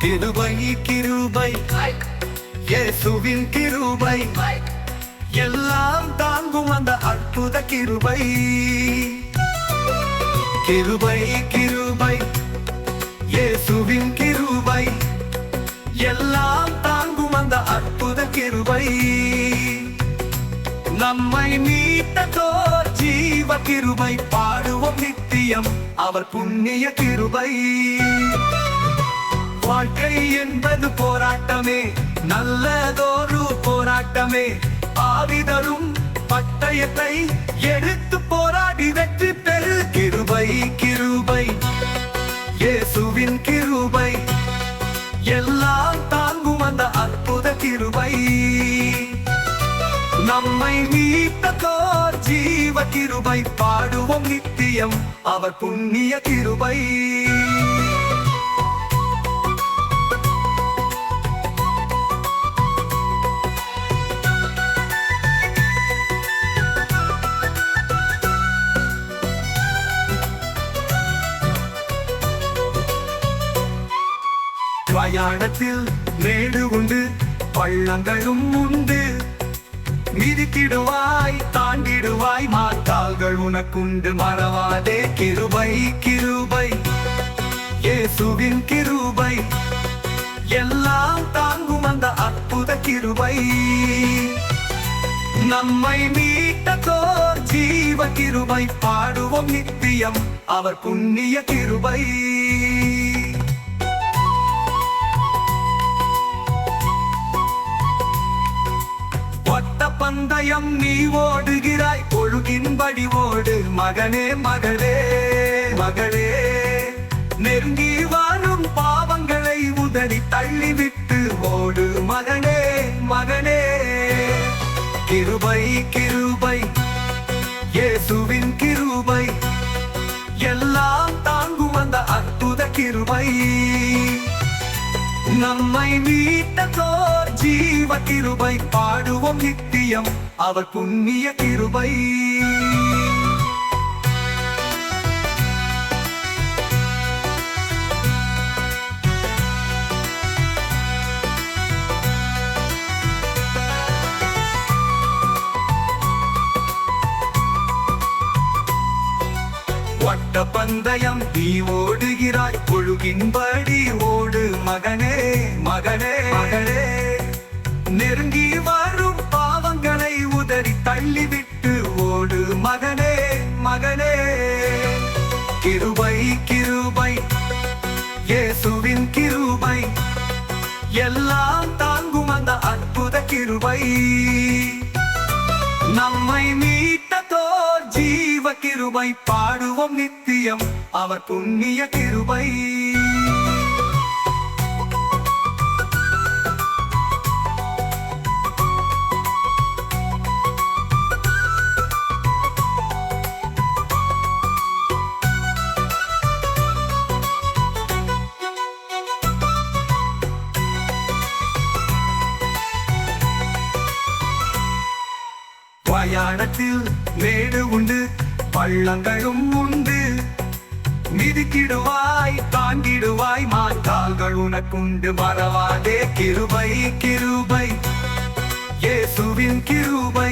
கிருபை கிருபை. இயேசுவின் கிருபை. எல்லாம் தாங்கும் அந்த அற்புத கிருபை. கிருபை கிருபை. இயேசுவின் கிருபை. எல்லாம் தாங்கும் அந்த அற்புத கிருபை. நம்மை மீட்டதோர் ஜீவ கிருபை. பாடுவோம் நித்தியம் அவர் புண்ணிய கிருபை. வாழ்க்கை என்பது போராட்டமே நல்லதொரு போராட்டமே. ஆவிதரும் பட்டயத்தை எடுத்து போராடி வெற்றி பெறு. கிருபை கிருபை இயேசுவின் கிருபை. எல்லாம் தாங்கும் அந்த அற்புத கிருபை. நம்மை மீட்டதோர் ஜீவ கிருபை. பாடுவோம் நித்தியம் அவர் புண்ணிய கிருபை. பிரயாணத்தில் மேடு உண்டு பள்ளங்களும் உண்டு. மிதிக்கிடுவாய் தாண்டிடுவாய் மாத்தாள்கள் உனக்குண்டு மறவாதே கிருபை கிருபை. இயேசுவின் கிருபை எல்லாம் தாங்கும் அந்த அற்புத கிருபை. நம்மை மீட்டதோர் ஜீவ கிருபை பாடுவோம் நித்தியம் அவர் புண்ணிய கிருபை. பந்தயம் நீ ஓடுகிறாய். ஒழுகின்படி ஓடு. மகனே மகளே மகளே. நெருங்கி வாழும் பாவங்களை உதறி தள்ளிவிட்டு ஓடு. மகனே மகனே. கிருபை கிருபை. இயேசுவின் கிருபை. எல்லாம் தாங்கும் அந்த அற்புத கிருபை. நம்மை மீட்ட ஜீவ நித்தியம் அவர் புண்ணிய கிருபை. வட்ட பந்தயம் நீ ஓடுகிறாய். ஒழுகின்படி ஓடு மகனே மகனே. மகளே நெருங்கி உதறி தள்ளிவிட்டு ஓடு மகனே மகனே. கிருபை கிருபை இயேசுவின் கிருபை. எல்லாம் தாங்கும் அந்த அற்புத கிருபை. நம்மை மீட்டதோர் ஜீவ கிருபை. பாடுவோம் நித்தியம் அவர் புண்ணிய கிருபை. பயணத்தில் மேடு உண்டு பள்ளங்களும் உண்டு. மிதிக்கிடுவாய் தாங்கிடுவாய் மாட்டாள்கள் உனக்குண்டு. மறவாதே கிருபை கிருபை. இயேசுவின் கிருபை.